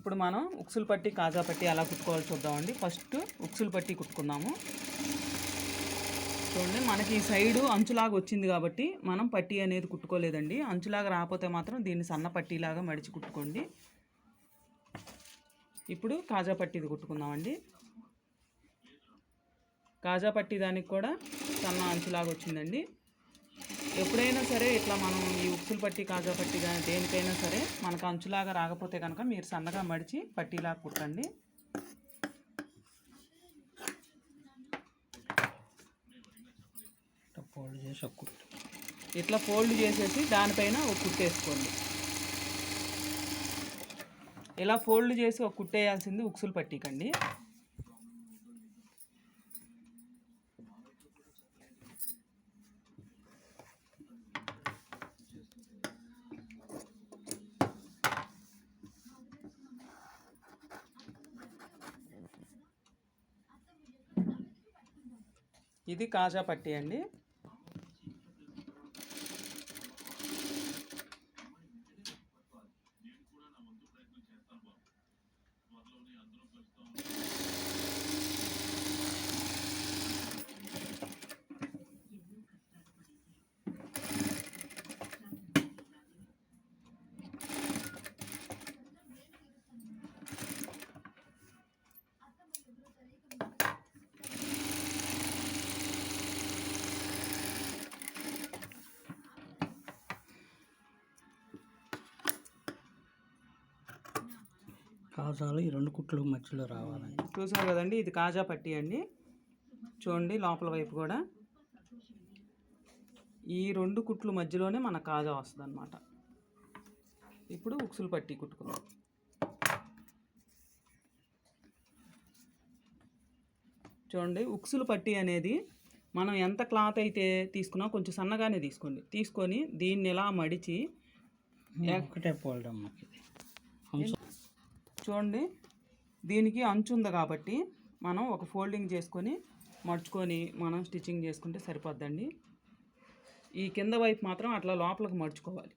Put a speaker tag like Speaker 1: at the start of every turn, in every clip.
Speaker 1: ఇప్పుడు మనం ఉక్సులు పట్టి కాజా పట్టి ఎలా కుట్టుకోవాలి చూద్దామండి. ఫస్ట్ ఉక్సులు పట్టి కుట్టుకుందాము. చూడండి మనకి ఈ సైడు అంచులాగా వచ్చింది కాబట్టి మనం పట్టి అనేది కుట్టుకోలేదండి. అంచులాగా రాకపోతే మాత్రం దీన్ని సన్న పట్టీలాగా మడిచి కుట్టుకోండి. ఇప్పుడు కాజా పట్టిది కుట్టుకుందామండి. కాజా పట్టి దానికి కూడా సన్న అంచులాగా వచ్చిందండి. ఎప్పుడైనా సరే ఇట్లా మనం ఈ ఉక్కులు పట్టి కాజా పట్టి కానీ దేనికైనా సరే మనకు అంచులాగా రాకపోతే కనుక మీరు సన్నగా మడిచి పట్టీలాగా కుట్టండి.
Speaker 2: ఫోల్డ్ చేసి ఒక
Speaker 1: ఇట్లా ఫోల్డ్ చేసేసి దానిపైన ఒక కుట్టేసుకోండి ఇలా ఫోల్డ్ చేసి ఒక కుట్టేయాల్సింది ఉక్సులు పట్టికండి. ఇది కాజా పట్టి అండి.
Speaker 2: కాజాలు ఈ రెండు కుట్లు మధ్యలో రావాలని
Speaker 1: చూసారు కదండి ఇది కాజా పట్టి అండి. చూడండి లోపల వైపు కూడా. ఈ రెండు కుట్లు మధ్యలోనే మన కాజా వస్తుంది అనమాట ఇప్పుడు ఉక్సులు పట్టి కుట్టుకుందాం. చూడండి ఉక్సులు పట్టి అనేది మనం ఎంత క్లాత్ అయితే తీసుకున్నా కొంచెం సన్నగానే తీసుకోండి. తీసుకొని దీన్ని ఇలా మడిచి
Speaker 2: ఒకటే ఇది అంచు
Speaker 1: చూడండి. దీనికి అంచు ఉంది కాబట్టి మనం ఒక ఫోల్డింగ్ చేసుకొని మడుచుకొని మనం స్టిచ్చింగ్ చేసుకుంటే సరిపోద్దండి. ఈ కింద వైపు మాత్రం అట్లా లోపలికి మడుచుకోవాలి.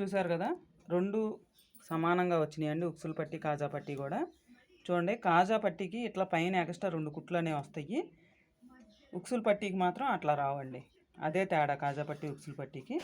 Speaker 1: చూసారు కదా? రెండు సమానంగా వచ్చినాయండి. ఉక్సులు పట్టి కాజా పట్టి కూడా. చూడండి కాజా పట్టికి ఇట్లా పైన ఎక్స్ట్రా రెండు కుట్లు అనేవి వస్తాయి. ఉక్సులు పట్టికి మాత్రం అట్లా రావండి. అదే తేడా కాజా పట్టి ఉక్సులు పట్టికి.